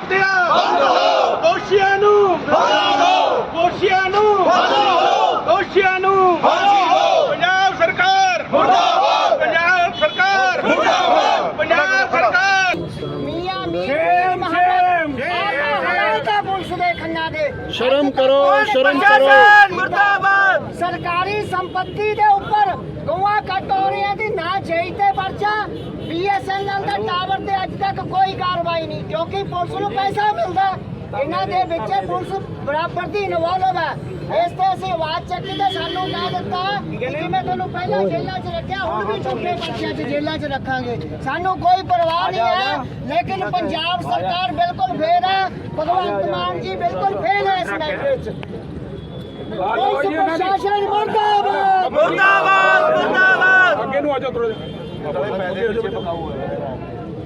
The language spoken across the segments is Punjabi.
ਹੱਤਿਆ ਦੋਸ਼ੀਆਂ ਨੂੰ ਦੋਸ਼ੀਆਂ ਨੂੰ ਦੋਸ਼ੀਆਂ ਨੂੰ ਪੰਜਾਬ ਸਰਕਾਰ। ਪੰਜਾਬ ਸਰਕਾਰ। ਪੰਜਾਬ ਸਰਕਾਰ। ਮੀਆਂ ਮੀਆਂ ਸ਼ੇਮ, ਸ਼ੇਮ, ਹਲਾਕਾ ਪੁਲਿਸ ਦੇ ਖੰਨਾ ਦੇ। ਸ਼ਰਮ ਕਰੋ ਸ਼ਰਮ ਕਰੋ। ਮੁਰਦਾਬਾਦ। ਸਰਕਾਰੀ ਸੰਪत्ति ਦੇ ਉੱਪਰ ਗੋਆ ਕਟੋਰੀਆਂ ਦੀ ਨਾ ਜੇਈ ਤੇ ਪਰਚਾ। ਬੀਐਸਐਨਐਲ ਦਾ ਟਾਵਰ ਅੱਜ ਤੱਕ ਕੋਈ ਕਾਰਵਾਈ ਨਹੀਂ ਕਿਉਂਕਿ ਪੁਲਿਸ ਨੂੰ ਪੈਸਾ ਮਿਲਦਾ ਇਹਨਾਂ ਦੇ ਵਿੱਚ ਪੁਲਿਸ ਬਰਾਬਰ ਦੀ ਇਨਵੋਲਵ ਹੈ। ਇਸ ਤੇ ਅਸੀਂ ਆਵਾਜ਼ ਚੱਕੀ ਤੇ ਸਾਨੂੰ ਕਹਿ ਦਿੱਤਾ ਕਿ ਮੈਂ ਤੁਹਾਨੂੰ ਪਹਿਲਾਂ ਜੇਲ੍ਹਾਂ 'ਚ ਰੱਖਿਆ ਹੁਣ ਵੀ ਝੂਠੇ ਪਰਚਿਆਂ 'ਚ ਜੇਲ੍ਹਾਂ 'ਚ ਰੱਖਾਂਗੇ। ਸਾਨੂੰ ਕੋਈ ਪਰਵਾਹ ਨਹੀਂ ਹੈ ਲੇਕਿਨ ਪੰਜਾਬ ਸਰਕਾਰ ਬਿਲਕੁਲ ਫੇਰ ਹੈ। ਭਗਵੰਤ ਮਾਨ ਜੀ ਬਿਲਕੁਲ ਫੇਲ ਹੈ ਇਸ ਮੈਟਰ 'ਚ ਪੁਲਿਸ ਪ੍ਰਸ਼ਾਸਨ ਮੁਰਦਾਬਾਦ! ਮੁਰਦਾਬਾਦ ਮੁਰਦਾਬਾਦ! ਅੱਗੇ ਨੂੰ ਆ ਜਾਓ ਥੋੜਾ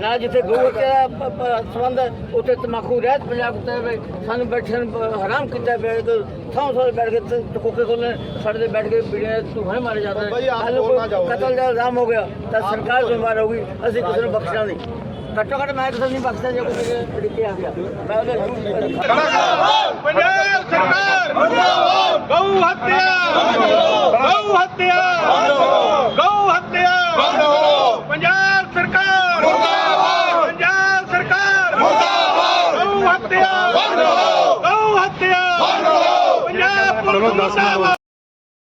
ਨਾ ਜਿੱਥੇ ਹੱਤਿਆ ਦਾ ਸੰਬੰਧ ਉੱਥੇ ਤਮਾਕੂ ਰਹਿਤ ਪੰਜਾਬ ਕੀਤਾ ਸਾਨੂੰ ਬੈਠਣ ਹਰਾਮ ਕੀਤਾ ਪਿਆ ਥੋਂ ਥੋਂ ਬੈਠ ਕੇ ਤੇ ਕੋਕੇ ਕੋਲੇ ਸਾਡੇ ਬੈਠ ਕੇ ਨੇ ਧੂਆਂ ਮਾਰੇ ਜਾਂਦੇ ਕੋਈ ਕਤਲ ਦਾ ਇਲਜ਼ਾਮ ਹੋ ਗਿਆ ਤਾਂ ਸਰਕਾਰ ਜ਼ਿੰਮੇਵਾਰ ਹੋਊਗੀ ਅਸੀਂ ਕਿਸੇ ਨੂੰ ਬਖਸ਼ਣਾ ਨਹੀਂ। ਘੱਟੋ ਘੱਟ ਮੈਂ ਕਿਸੇ ਨੂੰ ਨਹੀਂ ਬਖਸ਼ਦਾ ਜੇ ਕੋਈ ਮੇਰੇ ਅੜਿੱਕੇ ਆ ਗਿਆ। ਮੈਂ ਉਹਦੇ ਪੰਜਾਬ ਸਰਕਾਰ ਮੁਰਦਾਬਾਦ ਗਊ ਹੱਤਿਆ ਗਊ ਹੱਤਿਆ ਗਊ ਹੱਤਿਆ ਪੰਜਾਬ ਸਰਕਾਰ ਮੁਰਦਾਬਾਦ ਪੰਜਾਬ ਸਰਕਾਰ ਮੁਰਦਾਬਾਦ ਗਊ ਹੱਤਿਆ